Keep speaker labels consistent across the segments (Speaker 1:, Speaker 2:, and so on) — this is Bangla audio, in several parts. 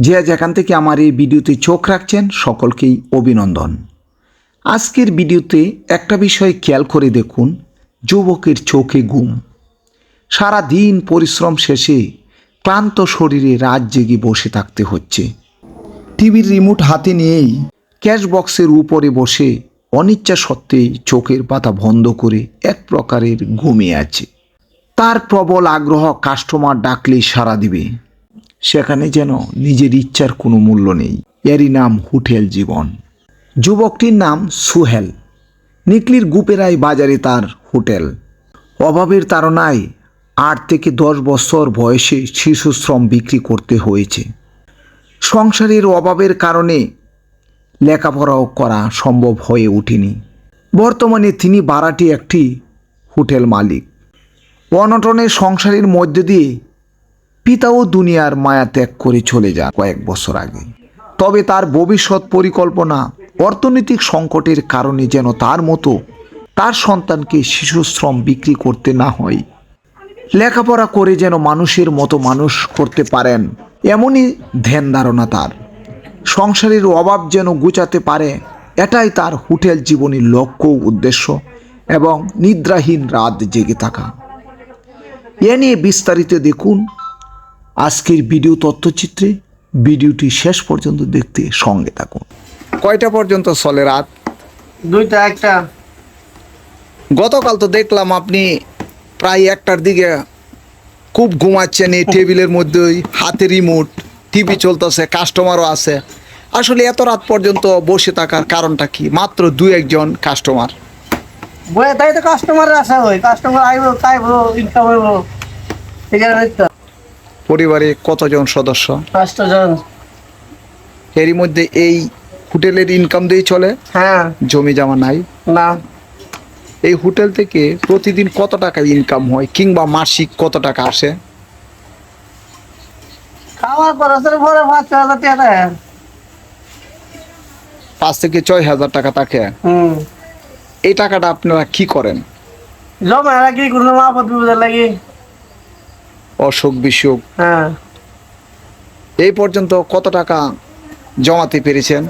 Speaker 1: যে যেখান থেকে আমার এই ভিডিওতে চোখ রাখছেন সকলকেই অভিনন্দন। আজকের ভিডিওতে একটা বিষয় খেয়াল করে দেখুন, যুবকের চোখে গুম সারা দিন পরিশ্রম শেষে ক্লান্ত শরীরে রাত জেগে বসে থাকতে হচ্ছে। টিভির রিমোট হাতে নিয়েই ক্যাশ বক্সের উপরে বসে অনিচ্ছা সত্ত্বেই চোখের পাতা বন্ধ করে এক প্রকারের ঘুমিয়ে আছে। তার প্রবল আগ্রহ কাস্টমার ডাকলেই সাড়া দিবে। সেখানে যেন নিজের ইচ্ছার কোনো মূল্য নেই। এরই নাম হোটেল জীবন। যুবকটির নাম সুহেল। নিকলির গুপেরাই বাজারে তার হোটেল। অভাবের তাড়নায় আট থেকে দশ বছর বয়সে শিশুশ্রম বিক্রি করতে হয়েছে। সংসারের অভাবের কারণে লেখাপড়াও করা সম্ভব হয়ে ওঠেনি। বর্তমানে তিনি বারাটি একটি হোটেল মালিক। অনটনের সংসারের মধ্য দিয়ে পিতাও দুনিয়ার মায়া ত্যাগ করে চলে যান কয়েক বছর আগে। তবে তার ভবিষ্যৎ পরিকল্পনা অর্থনৈতিক সংকটের কারণে যেন তার মতো তার সন্তানকে শিশুশ্রম বিক্রি করতে না হয়। লেখাপড়া করে যেন মানুষের মতো মানুষ করতে পারেন, এমনই ধ্যান ধারণা তার। সংসারের অভাব যেন গুচাতে পারে, এটাই তার হোটেল জীবনের লক্ষ্য উদ্দেশ্য এবং নিদ্রাহীন রাত জেগে থাকা। এ নিয়ে বিস্তারিত দেখুন আজকের ভিডিও তথ্যচিত্রে ভিডিওটি শেষ পর্যন্ত দেখতে সঙ্গে থাকুন। কয়টা পর্যন্ত চলে রাত?
Speaker 2: দুইটা একটা।
Speaker 1: গতকাল তো দেখলাম আপনি প্রায় একটার দিকে খুব ঘুমাচ্ছেন এই টেবিলের মধ্যেই হাতে রিমোট টিভি চলতেছে কাস্টমারও আছে। আসলে এত রাত পর্যন্ত বসে থাকার কারণটা কি? মাত্র দু একজন কাস্টমার
Speaker 2: বয়ে তাই তো কাস্টমার আশা হয় কাস্টমার আইব খাইবো ইনকাম হইব। ঠিক আছে তো?
Speaker 1: পরিবারে কতজন সদস্য?
Speaker 2: পাঁচটা জন
Speaker 1: এরই মধ্যে এই হোটেলের ইনকাম দিয়েই চলে?
Speaker 2: হ্যাঁ।
Speaker 1: জমি জমা নাই?
Speaker 2: না।
Speaker 1: এই হোটেল থেকে প্রতিদিন কত টাকা ইনকাম হয় কিংবা মাসিক কত টাকা আসে?
Speaker 2: খাওয়ার খরচের পরে পাঁচ হাজার টাকা
Speaker 1: পাঁচ থেকে ছয় হাজার টাকা থাকে। এই টাকাটা আপনারা কি করেন?
Speaker 2: জমা রাখি কোনো বিপদের লাগি।
Speaker 1: অসুখ বিসুখ
Speaker 2: হ্যাঁ।
Speaker 1: এই পর্যন্ত কত টাকা জমাতে পেরেছেন?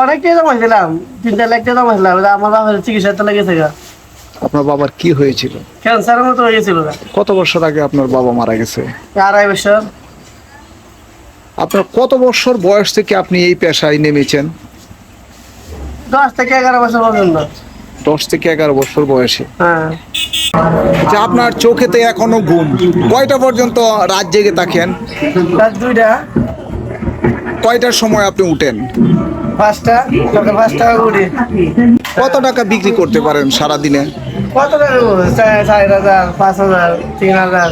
Speaker 2: অনেকটাই জমাইছিলাম তিন চার লাখ টাকা জমাইছিলাম আমার বাবার চিকিৎসাতে লেগেছে
Speaker 1: আপনার বাবার কি হয়েছিল?
Speaker 2: ক্যান্সারের মতো হয়ে গেছিল
Speaker 1: কত বছর আগে আপনার বাবা মারা গেছে?
Speaker 2: আড়াই বছর।
Speaker 1: আপনার কত বছর বয়স থেকে আপনি এই পেশায় নেমেছেন?
Speaker 2: দশ থেকে এগারো বছর পর্যন্ত।
Speaker 1: দশ থেকে এগারো বছর বয়সে।
Speaker 2: হ্যাঁ।
Speaker 1: যে আপনার চোখেতে এখনও ঘুম কয়টা পর্যন্ত রাত জেগে থাকেন
Speaker 2: রাত দুইটা।
Speaker 1: কয়টার সময় আপনি উঠেন?
Speaker 2: পাঁচটা সকাল পাঁচটা উঠি।
Speaker 1: কত টাকা বিক্রি করতে পারেন সারা দিনে
Speaker 2: কত টাকা চার হাজার পাঁচ হাজার তিন হাজার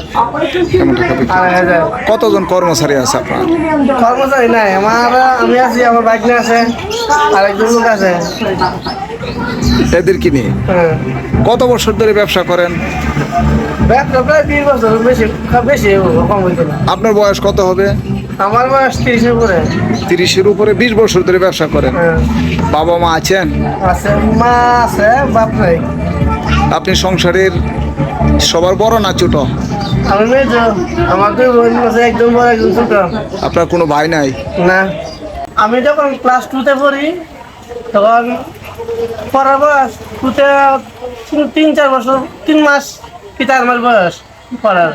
Speaker 2: আড়াই হাজার।
Speaker 1: কতজন কর্মচারী আছে আপনার?
Speaker 2: কর্মচারী নাই আমার আমি আছি আমার বাইক নিয়ে আছে আরেকজন লোক আছে।
Speaker 1: এদেরকে নিয়ে?
Speaker 2: হ্যাঁ।
Speaker 1: কত বছর ধরে ব্যবসা করেন? আপনার বয়স কত হবে?
Speaker 2: আমার বয়স তিরিশের উপরে।
Speaker 1: তিরিশের উপরে বিশ বছর ধরে ব্যবসা করেন।
Speaker 2: হ্যাঁ।
Speaker 1: বাবা মা আছেন?
Speaker 2: আছে মা আছে বাপ নাই।
Speaker 1: আপনি সংসারের সবার বড় না ছোট? আপনার কোনো ভাই নাই?
Speaker 2: না। আমি যখন ক্লাস টুতে পড়ি তখন পড়ার বয়স টুতে তিন- চার বছর, তিন মাস কি চার মাস বয়স পড়ার।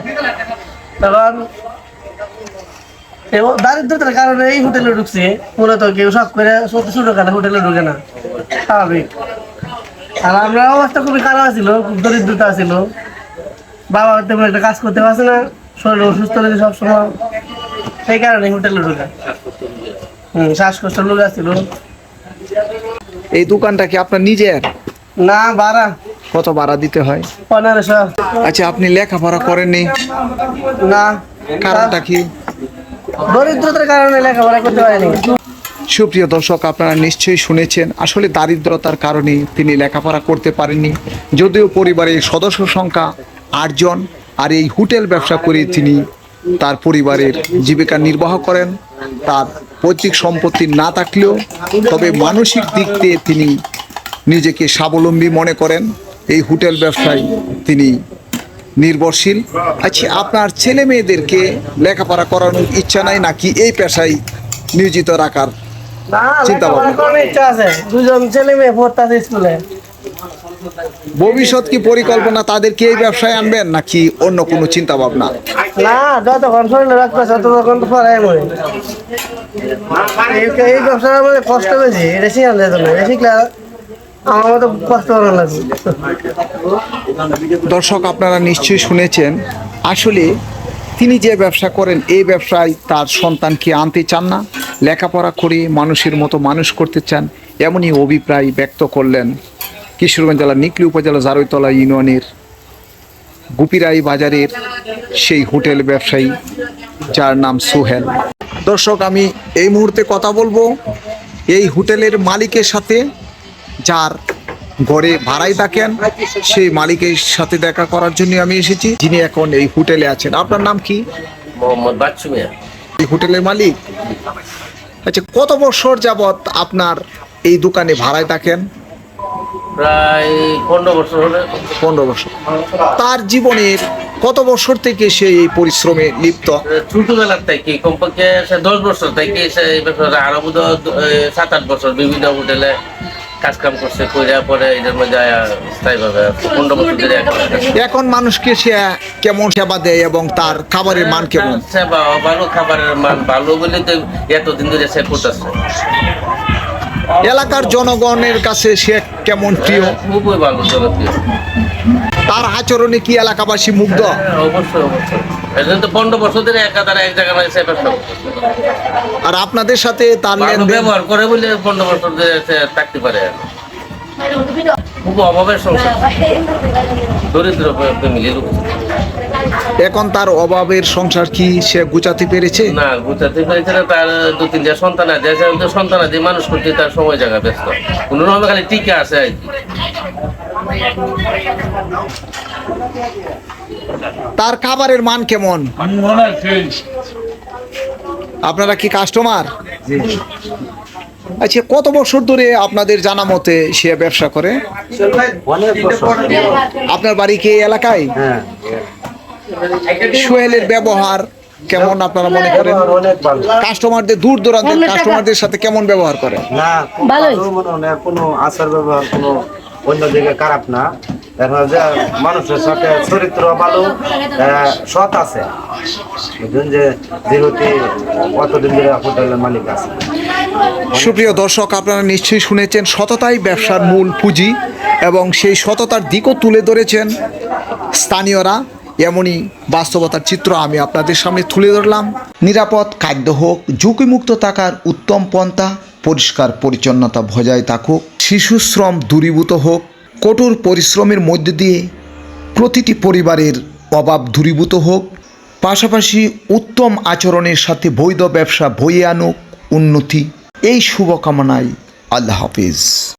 Speaker 2: তখন দারিদ্রতার কারণে এই হোটেলে ঢুকছি, মূলত কেউ সব করে ছোট ছোট খাতে হোটেলে ঢুকে না, স্বাভাবিক। আর আমরা অবস্থা খুবই খারাপ ছিল, খুব দরিদ্রতা ছিল। বাবা তেমন একটা কাজ করতে পারছে না, শরীর অসুস্থ রয়েছে সবসময়। সেই কারণে হোটেলে ঢুকা। হুম, শ্বাসকষ্ট লোক আসছিল
Speaker 1: এই দোকানটা কি আপনার নিজের?
Speaker 2: না বাড়া
Speaker 1: কত ভাড়া দিতে হয়?
Speaker 2: পনেরোশো।
Speaker 1: আচ্ছা আপনি লেখাপড়া করেননি?
Speaker 2: না।
Speaker 1: কারণটা কি?
Speaker 2: দরিদ্রতার কারণে লেখাপড়া করতে পারেনি।
Speaker 1: সুপ্রিয় দর্শক আপনারা নিশ্চয়ই শুনেছেন আসলে দারিদ্রতার কারণে তিনি লেখাপড়া করতে পারেননি। যদিও পরিবারের সদস্য সংখ্যা আটজন আর এই হোটেল ব্যবসা করে তিনি তার পরিবারের জীবিকা নির্বাহ করেন। তার পৈতৃক সম্পত্তি না থাকলেও তবে মানসিক দিক দিয়ে তিনি নিজেকে স্বাবলম্বী মনে করেন। এই হোটেল ব্যবসায় তিনি নির্ভরশীল। আচ্ছা আপনার ছেলে মেয়েদেরকে লেখাপড়া করানোর ইচ্ছা নাই নাকি এই পেশায় নিয়োজিত রাখার চিন্তা ভাবনা।
Speaker 2: ইচ্ছা আছে। দুজন ছেলে মেয়ে পড়তেছে স্কুলে।
Speaker 1: ভবিষ্যৎ কি পরিকল্পনা? তাদেরকে এই ব্যবসায় আনবেন নাকি অন্য কোনো চিন্তা ভাবনা
Speaker 2: না যতক্ষণ শরীরে রাখতেছে ততক্ষণ তো পড়াই মনে এই কষ্ট বেশি এটা শিখান যেত না এটা শিখলে আমার মতো কষ্ট লাগবে
Speaker 1: দর্শক আপনারা নিশ্চয়ই শুনেছেন আসলে তিনি যে ব্যবসা করেন এই ব্যবসায় তার সন্তানকে আনতে চান না? লেখাপড়া করে মানুষের মতো মানুষ করতে চান এমনই অভিপ্রায় ব্যক্ত করলেন কিশোরগঞ্জ জেলার নিকলি উপজেলা জারৈতলা ইউনিয়নের গুপিরাই বাজারের সেই হোটেল ব্যবসায়ী যার নাম সোহেল। দর্শক আমি এই মুহূর্তে কথা বলব এই হোটেলের মালিকের সাথে যার ঘরে ভাড়াই থাকেন সেই মালিকের সাথে দেখা করার জন্য আমি এসেছি যিনি এখন এই হোটেলে আছেন। আপনার নাম কি?
Speaker 3: মোহাম্মদ বাচ্চু মিয়া।
Speaker 1: এই হোটেলের মালিক। আচ্ছা কত বছর যাবত আপনার এই দোকানে ভাড়ায় থাকেন
Speaker 3: প্রায় পনেরো বছর হলে।
Speaker 1: পনেরো বছর। তার জীবনের কত বছর থেকে সে এই পরিশ্রমে লিপ্ত?
Speaker 3: ছোটবেলার থেকে কমপক্ষে সে দশ বছর থেকে সে এই ব্যাপারে আরও বোধ সাত আট বছর বিভিন্ন হোটেলে কাজ কাম করছে কইরা পরে এদের মধ্যে স্থায়ীভাবে পনেরো বছর ধরে এখন
Speaker 1: এখন মানুষকে সে কেমন সেবা দেয় এবং তার খাবারের মান কেমন?
Speaker 3: সেবা ভালো খাবারের মান ভালো বলে তো এতদিন ধরে সে করতেছে।
Speaker 1: এলাকার জনগণের কাছে সে কেমন প্রিয়?
Speaker 3: খুবই ভালো জনপ্রিয়
Speaker 1: তার আচরণে কি এলাকাবাসী মুগ্ধ?
Speaker 3: হ্যাঁ, অবশ্যই তো পনেরো বছর ধরে একাধারে এক জায়গায়
Speaker 1: আর আপনাদের সাথে তার লেনদেন?
Speaker 3: ব্যবহার করে বলে পনেরো বছর ধরে সে থাকতে পারে আর। কি। খুব অভাবের সংসার। দরিদ্র ফ্যামিলি লোক।
Speaker 1: এখন তার অভাবের সংসার কি সে গুছাতে পেরেছে?
Speaker 3: না গুছাতে পেরেছে না তার দু তিনটা সন্তান আছে। তো সন্তান আছে মানুষ করতে তার সময় জায়গা ব্যস্ত। কোনো রকম খালি টিকা আছে আর কি।
Speaker 1: তার খাবারের মান কেমন? আপনারা কি কাস্টমার আচ্ছা কত বছর ধরে আপনাদের জানা মতে সে ব্যবসা করে? আপনার বাড়ি কি এই এলাকায়? সোহেলের ব্যবহার কেমন আপনারা মনে করেন? কাস্টমারদের দূর দূরান্তের কাস্টমারদের সাথে কেমন ব্যবহার করে?
Speaker 4: না কোনো আচার ব্যবহার কোনো অন্য দিকে খারাপ না। দেখা যায় যে মানুষের সাথে চরিত্র ভালো সৎ আছে। বুঝলেন যে যেহেতু কতদিন ধরে হোটেলের মালিক আছে।
Speaker 1: সুপ্রিয় দর্শক আপনারা নিশ্চয়ই শুনেছেন সততাই ব্যবসার মূল পুঁজি এবং সেই সততার দিকও তুলে ধরেছেন স্থানীয়রা। এমনই বাস্তবতার চিত্র আমি আপনাদের সামনে তুলে ধরলাম। নিরাপদ খাদ্য হোক, ঝুঁকিমুক্ত থাকার উত্তম পন্থা, পরিষ্কার পরিচ্ছন্নতা বজায় থাকুক, শিশু শ্রম দূরীভূত হোক, কঠোর পরিশ্রমের মধ্য দিয়ে প্রতিটি পরিবারের অভাব দূরীভূত হোক, পাশাপাশি উত্তম আচরণের সাথে বৈধ ব্যবসা বয়ে আনুক উন্নতি। এই শুভকামনায় আল্লাহ হাফিজ।